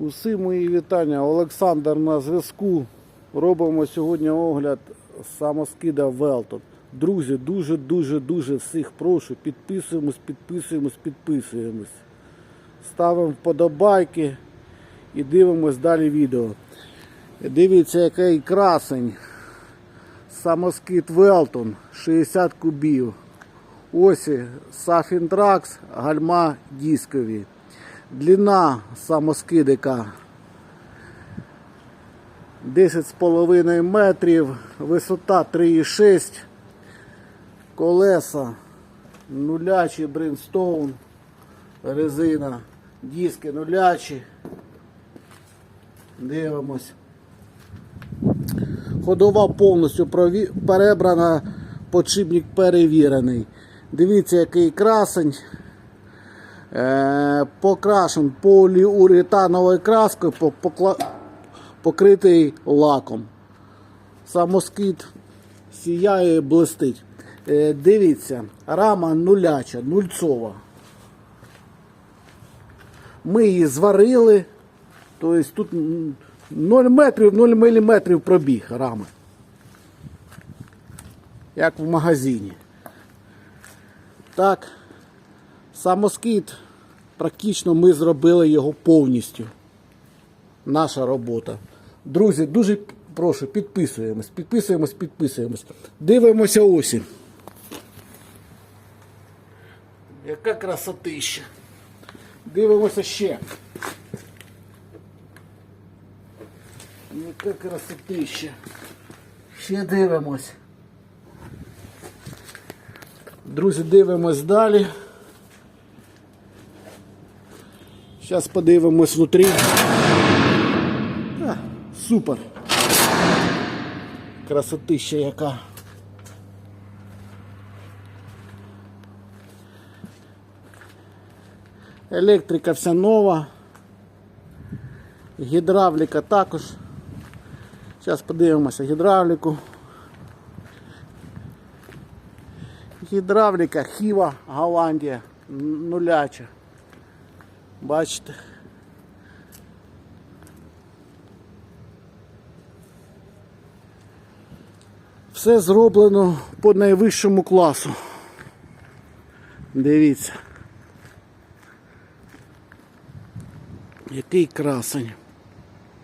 Усі мої вітання. Олександр на зв'язку. Робимо сьогодні огляд самоскида Велтон. Друзі, дуже-дуже дуже всіх прошу. Підписуємось, підписуємось, підписуємось. Ставимо вподобайки і дивимось далі відео. Дивіться, який красень. Самоскид Велтон 60 кубів. Ось Сафінтракс, гальма дискові. Длина самоскидика 10,5 метрів, висота 3,6, колеса, нулячі Бринстоун, резина, диски нулячі. Дивимось. Ходова повністю перебрана, подшипник перевірений. Дивіться, який красень. Е, покрашен поліуретановою краскою, покритий лаком. Самоскид сіяє і блистить. Е, дивіться, рама нуляча, нульцова. Ми її зварили. Тобто тут 0 метрів, 0 міліметрів пробіг рами. Як в магазині. Так. Самоскид, практично ми зробили його повністю. Наша робота. Друзі, дуже прошу, підписуємось, підписуємось, підписуємось. Дивимося осінь. Яка красотища. Дивимося ще. Яка красотища. Ще дивимось. Друзі, дивимось далі. Зараз подивимось внутрі. А, супер. Красотища яка. Електрика вся нова. Гідравліка також. Зараз подивимося гідравліку. Гідравліка, Хіва, Голландія, нуляча. Бачите? Все зроблено по найвищому класу. Дивіться. Який красень.